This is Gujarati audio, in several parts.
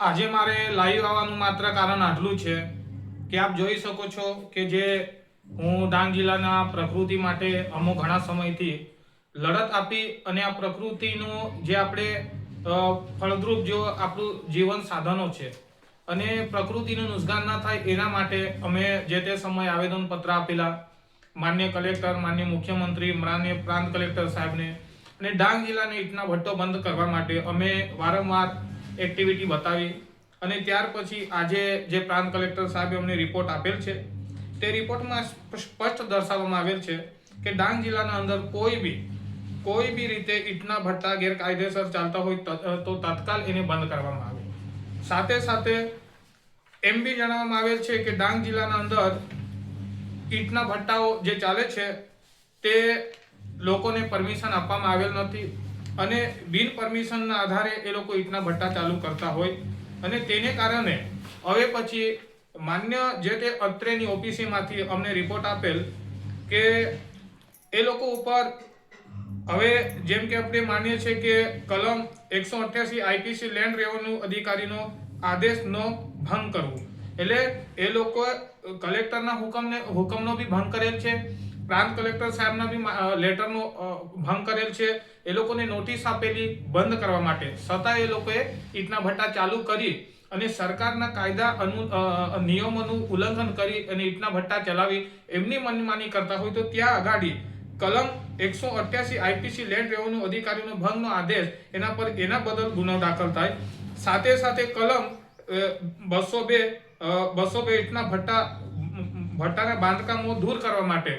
આજે મારે લાઈવ આવવાનું માત્ર કારણ આટલું છે કે આપ જોઈ શકો છો કે જે હું ડાંગ જિલ્લાના પ્રકૃતિ માટે અમુક ઘણા સમયથી લડત આપી અને આ પ્રકૃતિનું જે આપણે ફળદ્રુપ જો આપણું જીવન સાધનો છે અને પ્રકૃતિનું નુકસાન ના થાય એના માટે અમે જે તે સમયે આવેદનપત્ર આપેલા માન્ય કલેક્ટર, માન્ય મુખ્યમંત્રી, માન્ય પ્રાંત કલેક્ટર સાહેબને અને ડાંગ જિલ્લાને ઈટના ભટ્ટો બંધ કરવા માટે અમે વારંવાર એક્ટિવિટી બતાવી અને ત્યાર પછી આજે જે પ્રાંત કલેક્ટર સાહેબે અમને રિપોર્ટ આપેલ છે, તે રિપોર્ટમાં સ્પષ્ટ દર્શાવવામાં આવેલ છે કે ડાંગ જિલ્લાના અંદર કોઈ બી કોઈ બી રીતે ઈટના ભટ્ટા ગેરકાયદેસર ચાલતા હોય તો તત્કાલ એને બંધ કરવામાં આવે. સાથે સાથે એમ બી જણાવવામાં આવેલ છે કે ડાંગ જિલ્લાના અંદર ઈટના ભટ્ટાઓ જે ચાલે છે, તે લોકોને પરમિશન આપવામાં આવેલ નથી. અને બિન પરમિશનના આધારે એ લોકો ઈટના ભઠ્ઠા ચાલુ કરતા હોય. અને તેને કારણે હવે પછી માન્ય જે તે અત્રેની ઓફિસમાંથી અમને રિપોર્ટ આપેલ કે એ લોકો ઉપર હવે જેમ કે આપણે માનીએ છીએ કે કલમ એકસો અઠ્યાસી આઈપીસી લેન્ડ રેવન્યુ અધિકારીનો આદેશનો ભંગ કરવો. એટલે એ લોકો કલેક્ટરના હુકમને હુકમનો બી ભંગ કરેલ છે. પ્રાંત કલેક્ટર સાહેબના બી લેટરનો ભંગ કરેલ છે. એ લોકોને નોટિસ આપેલી બંધ કરવા માટે. છતાં એ લોકોએ ઈટના ભટ્ટા ચાલુ કરી અને સરકારના કાયદા અનુ નિયમોનું ઉલ્લંઘન કરી અને ઈટના ભટ્ટા ચલાવી એમની મનમાની કરતા હોય તો ત્યાં આગાડી કલમ એકસો અઠ્યાસી આઈપીસી લેન્ડ રેવન્યુ અધિકારીનો ભંગનો આદેશ એના પર એના બદલ ગુનો દાખલ થાય. સાથે સાથે કલમ બસો બે બસો બે ઈટના ભટ્ટા, ભટ્ટાના બાંધકામો દૂર કરવા માટે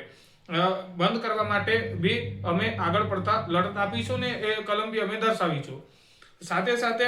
બંધ કરવા માટે બી અમે આગળ પડતા લડત આપીશું ને એ કલમ બી અમે દર્શાવીશું. સાથે સાથે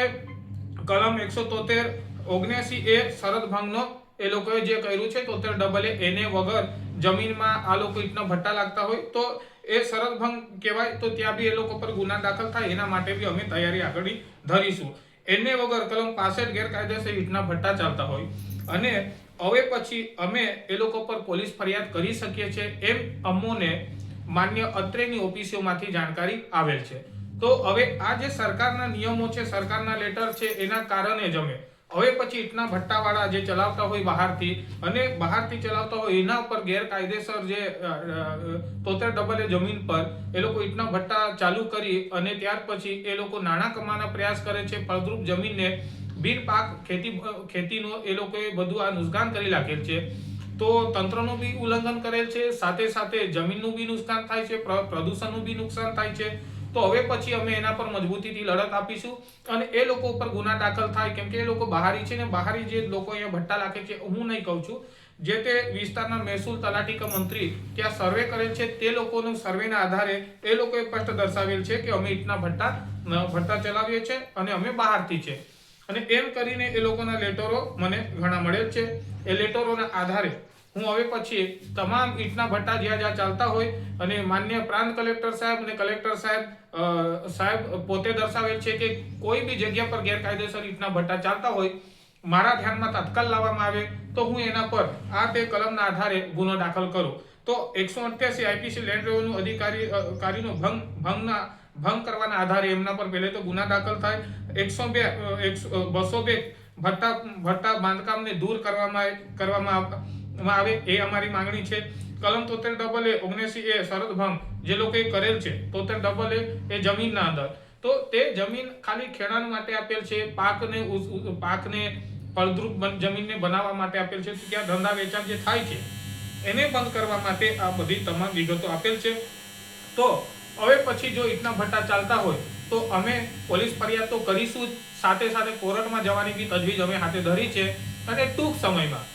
કલમ એકસો તોતેર ઓગણસી એ શરદ ભંગનો એ લોકોએ જે કર્યું છે તોતેર ડબલ એ, એને વગર જમીનમાં આ લોકો ઈટના ભટ્ટા લાગતા હોય તો એ શરદ ભંગ કહેવાય તો ત્યાં બી એ લોકો પર ગુના દાખલ થાય, એના માટે બી અમે તૈયારી આગળ ધરીશું. એને વગર કલમ પાસઠ ગેરકાયદેસર ઈટના ભટ્ટા ચાલતા હોય. અને હવે પછી અમે એ લોકો પર પોલીસ ફરિયાદ કરી શકીએ છીએ એમ અમોને માન્ય અત્રેની ઓફિસોમાંથી જાણકારી આવેલ છે. તો હવે આ જે સરકારના નિયમો છે, સરકારના લેટર છે, એના કારણે જ અમે હવે પછી ઈટના ભટ્ટાવાળા જે ચલાવતા હોય બહારથી અને બહારથી ચલાવતા હોય એના ઉપર ગેરકાયદેસર જે તોતેર ડબલ એ જમીન પર એ લોકો ઇટના ભટ્ટા ચાલુ કરી અને ત્યાર પછી એ લોકો નાણાં કમાવાના પ્રયાસ કરે છે. ફળદ્રુપ જમીનને બિન પાક ખેતી ખેતીનો એ લોકોએ બધું આ નુકસાન કરી નાખેલ છે. તો તંત્રનું બી ઉલ્લંઘન કરેલ છે. સાથે સાથે જમીનનું બી નુકસાન થાય છે. પ્ર- પ્રદૂષણનું બી નુકસાન થાય છે. તો હવે પછી અમે એના પર મજબૂતીથી લડત આપીશું અને એ લોકો ઉપર ગુના દાખલ થાય, કેમ કે એ લોકો બહારી છે ને, બહારી જે લોકો અહીંયા ભટ્ટા રાખે છે, હું નહીં કહું છું. જે તે વિસ્તારના મહેસૂલ તલાટી કે મંત્રી ત્યાં સર્વે કરેલ છે, તે લોકોનું સર્વેના આધારે એ લોકોએ સ્પષ્ટ દર્શાવેલ છે કે અમે ઈટના ભટ્ટા ભટ્ટા ચલાવીએ છીએ અને અમે બહારથી છે. અને એમ કરીને એ લોકોના લેટરો મને ઘણા મળેલ છે. એ લેટરોના આધારે હું હવે પછી તમામ ઈટના ભટ્ટા જ્યાં જ્યાં ચાલતા હોય અને માન્ય પ્રાંત કલેક્ટર સાહેબ અને કલેક્ટર સાહેબ સાહેબ પોતે દર્શાવેલ છે કે કોઈ બી જગ્યા પર ગેરકાયદેસર ઈંટના ભટ્ટા ચાલતા હોય મારા ધ્યાનમાં તત્કાલ લાવવામાં આવે તો હું એના પર આ તે કલમના આધારે ગુનો દાખલ કરું. તો એકસો અઠ્યાસી આઈપીસી લેન્ડ રેવન્યુ અધિકારી અ, કારીનો ભંગ ભંગના ભંગ કરવાના આધારે એમના પર પહેલે તો ગુના દાખલ થાય. એકસો બે એકસો બસો બે ભટ્ટા ભટ્ટા બાંધકામને દૂર કરવામાં કરવામાં આવ- માં આવે એ અમારી માંગણી છે. કલમ તોતેર ડબલ એ ઓગણસી એ શરદ ભંગ જે લોકોએ કરેલ છે. તોતેર ડબલ એ એ જમીનના અંદર. તો તે જમીન ખાલી ખેડાણ માટે આપેલ છે, પાકને પાકને ફળદ્રુપ જમીનને બનાવવા માટે આપેલ છે. ત્યાં ધંધા વેચાણ જે થાય છે, એને બંધ કરવા માટે આ બધી તમામ વિગતો આપેલ છે. તો હવે પછી જો ઈટના ભટ્ટા ચાલતા હોય, તો અમે પોલીસ ફરિયાદ તો કરીશું જ. સાથે સાથે કોર્ટમાં જવાની બી તજવીજ અમે હાથે ધરી છે. અને ટૂંક સમયમાં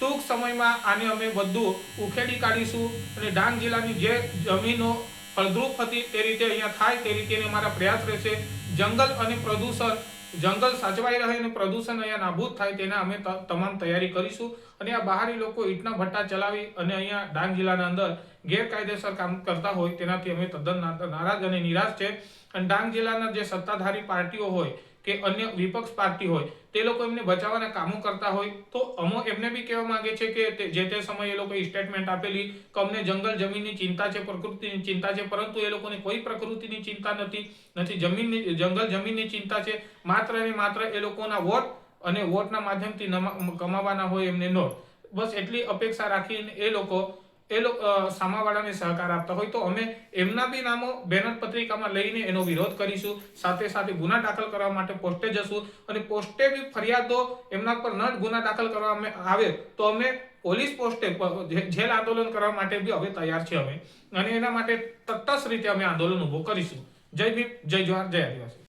ટૂંક સમયમાં આને અમે બધું ઉખેડી કાઢીશું અને ડાંગ જિલ્લાની જે જમીનો ફળદ્રુપ હતી તે રીતે અહીંયા થાય તે રીતે અમારા પ્રયાસ રહેશે. જંગલ અને પ્રદૂષણ, જંગલ સાચવાઈ રહે અને પ્રદૂષણ અહીંયા નાબૂદ થાય તેના અમે તમામ તૈયારી કરીશું. અને આ બહારી લોકો ઈટના ભટ્ટા ચલાવી અને અહીંયા ડાંગ જિલ્લાના અંદર ગેરકાયદેસર કામ કરતા હોય તેનાથી અમે તદ્દન નારાજ અને નિરાશ છે. અને ડાંગ જિલ્લાના જે સત્તાધારી પાર્ટીઓ હોય કે અન્ય વિપક્ષ પાર્ટી હોય, તે લોકો એમને બચાવવાના કામો કરતા હોય, તો અમો એમને બી કહેવા માંગે છે કે જે તે સમયે એ લોકોએ સ્ટેટમેન્ટ આપેલી કે અમને જંગલ જમીનની ચિંતા છે, પ્રકૃતિની ચિંતા છે, પરંતુ એ લોકોને કોઈ પ્રકૃતિની ચિંતા નથી નથી જમીનની જંગલ જમીનની ચિંતા છે, માત્ર ને માત્ર એ લોકોના વોટ અને વોટના માધ્યમથી કમાવાના હોય એમને નોટ. બસ એટલી અપેક્ષા રાખીને એ લોકો એ લોકો સામાવાળાને સહકાર આપતા હોય તો અમે એમના બી નામો બેનર પત્રિકામાં લઈને એનો વિરોધ કરીશું. સાથે સાથે ગુના દાખલ કરવા માટે પોસ્ટે જશું અને પોસ્ટે બી ફરિયાદો એમના પર ન ગુના દાખલ કરવામાં આવે તો અમે પોલીસ પોસ્ટે જેલ આંદોલન કરવા માટે બી હવે તૈયાર છે અમે. અને એના માટે તટસ્થ રીતે અમે આંદોલન ઊભું કરીશું. જય ભીમ, જય જવાહર, જય આદિવાસી.